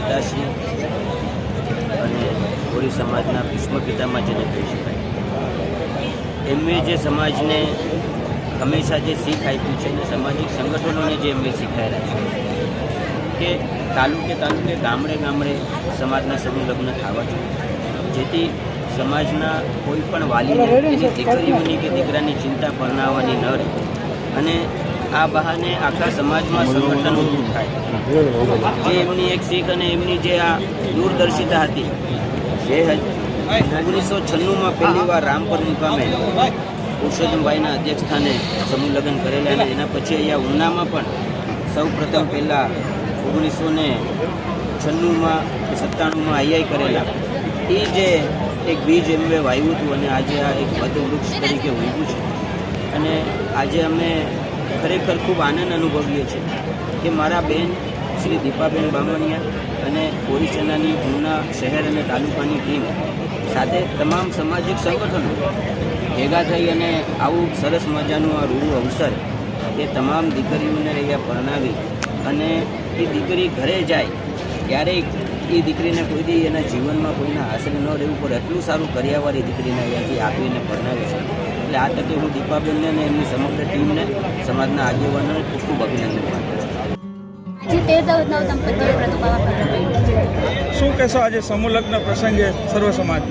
પિતાશ્રી અને કોળી સમાજના ભીષ્મ પિતામાં જેને કહી શકાય. એમણે જે સમાજને હંમેશા જે શીખ આપ્યું છે અને સામાજિક સંગઠનોને જે એમણે શીખાયેલા છે કે તાલુકે તાલુકે ગામડે ગામડે સમાજના સમૂહ લગ્ન થવા જોઈએ. જેથી સમાજના કોઈ પણ વાલીને એની દીકરીઓની કે દીકરાની ચિંતા પરણાવવાની ન રહે. અને આ બહાને આખા સમાજમાં સંગઠન ઊભું થાય. જે એમની એક શીખ અને એમની જે આ દૂરદર્શિતા હતી, જે ઓગણીસો છન્નુંમાં પહેલી વાર રામપર મુકામે પુરુષોત્તમભાઈના અધ્યક્ષ સ્થાને સમૂહ લગ્ન કરેલા અને એના પછી અહીંયા ઉનામાં પણ સૌ પ્રથમ પહેલાં ઓગણીસો ને છન્નુંમાં સત્તાણુંમાં આઈઆઈ કરેલા. એ જે એક બીજ એમને વાવ્યું હતું અને આજે આ એક વૃક્ષ તરીકે ઉભું છે. અને આજે અમે ખરેખર ખૂબ આનંદ અનુભવીએ છીએ કે મારા બેન શ્રી દીપાબેન બામણિયા અને કોરી સેનાની જૂના શહેર અને તાલુકાની ટીમ સાથે તમામ સામાજિક સંગઠનો ભેગા થઈ અને આવું સરસ મજાનું આ રૂડું અવસર એ તમામ દીકરીઓને અહીંયા પરણાવી અને એ દીકરી ઘરે જાય, ક્યારેય એ દીકરીને કોઈ દી એના જીવનમાં કોઈના આશરે ન રહેવું પડે. એટલું સારું કર્યાવાળી દીકરીને અહીંયાથી આપીને પરણાવે છે. એટલે આ તકે હું દીપાબેનને અને એમની સમગ્ર ટીમને સમાજના આગેવાનોને ખૂબ ખૂબ અભિનંદન પાઠવું છું. આજે તેર શું કહેશો આજે સમૂહ લગ્ન પ્રસંગે સર્વ સમાજ?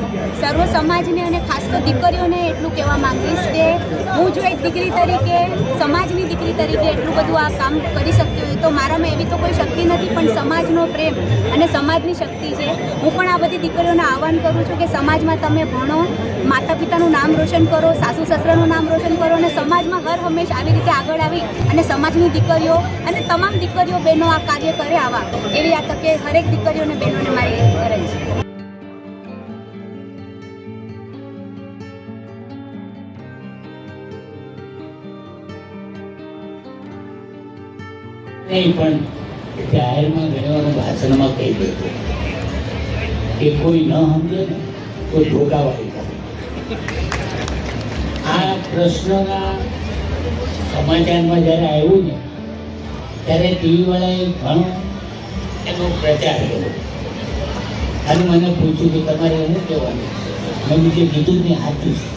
સર્વ સમાજને અને ખાસ તો દીકરીઓને એટલું કહેવા માંગીશ કે હું જો એક દીકરી તરીકે સમાજની દીકરી તરીકે એટલું બધું આ કામ કરી શકતી હોય તો મારામાં એવી તો કોઈ શક્તિ નથી પણ સમાજનો પ્રેમ અને સમાજની શક્તિ છે. હું પણ આ બધી દીકરીઓને આહવાન કરું છું કે સમાજમાં તમે ભણો માતા પિતાનું નામ રોશન કરો સાસુ સસરાનું નામ રોશન કરો અને સમાજમાં હર હંમેશ આવી રીતે આગળ આવી અને સમાજની દીકરીઓ અને તમામ દીકરીઓ બહેનો આ કાર્ય કરે આવા. એવી આ તકે હરેક દીકરીઓને, બહેનોને મારી કરે છે નહીં, પણ જાહેરમાં ઘણી ભાષણમાં કહી દેતો કે કોઈ ન સમજે ને તો ઢોકાવાળી કરે. આ પ્રશ્નના સમાચારમાં જ્યારે આવ્યું ને ત્યારે ટીવી વાળાએ ઘણો એનો પ્રચાર કર્યો. અને મને પૂછ્યું કે તમારે શું કહેવાનું? મેં બીજે કીધું ને સાચું છે.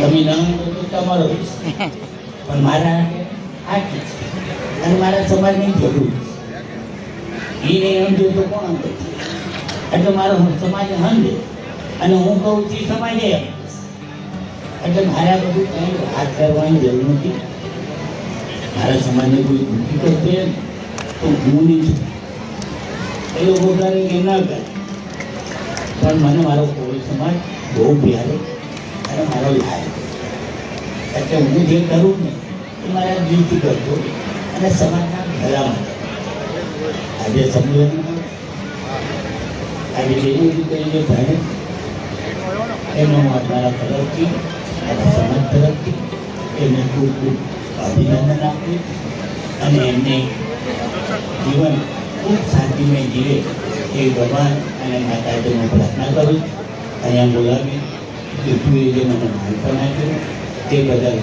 તમે ન તો તમારો પણ મારા સાચું છે. અને મારા સમાજની જરૂર છે. એ નહીં જોયું તો કોણ સમજે એટલે મારો સમાજ સમજે અને હું કહું છું સમાજે એટલે મારે બધું કંઈ હાથ કરવાની જરૂર નથી. મારા સમાજને કોઈ દુઃખી કરશે તો હું નહીં છું. એ લોકો કરે કે ના કરે પણ મને મારો કોઈ સમાજ બહુ પ્યારે અને મારો લાયક એટલે હું જે કરું ને, એ મારા દિલથી કરતો અને સમાજના ભલા માટે આજે સંમેલનમાં આજે જેવી રીતે ભણે એનો હું મારા તરફથી અને સમાજ તરફથી, એમને ખૂબ ખૂબ અભિનંદન આપું અને એમને જીવન ખૂબ શાંતિમય જીવે એ ભગવાન અને માતાજીને પ્રાર્થના કરું અહીંયા બોલાવી પૃથ્વીએ જે મને માલપણ આપ્યું. તે બદલ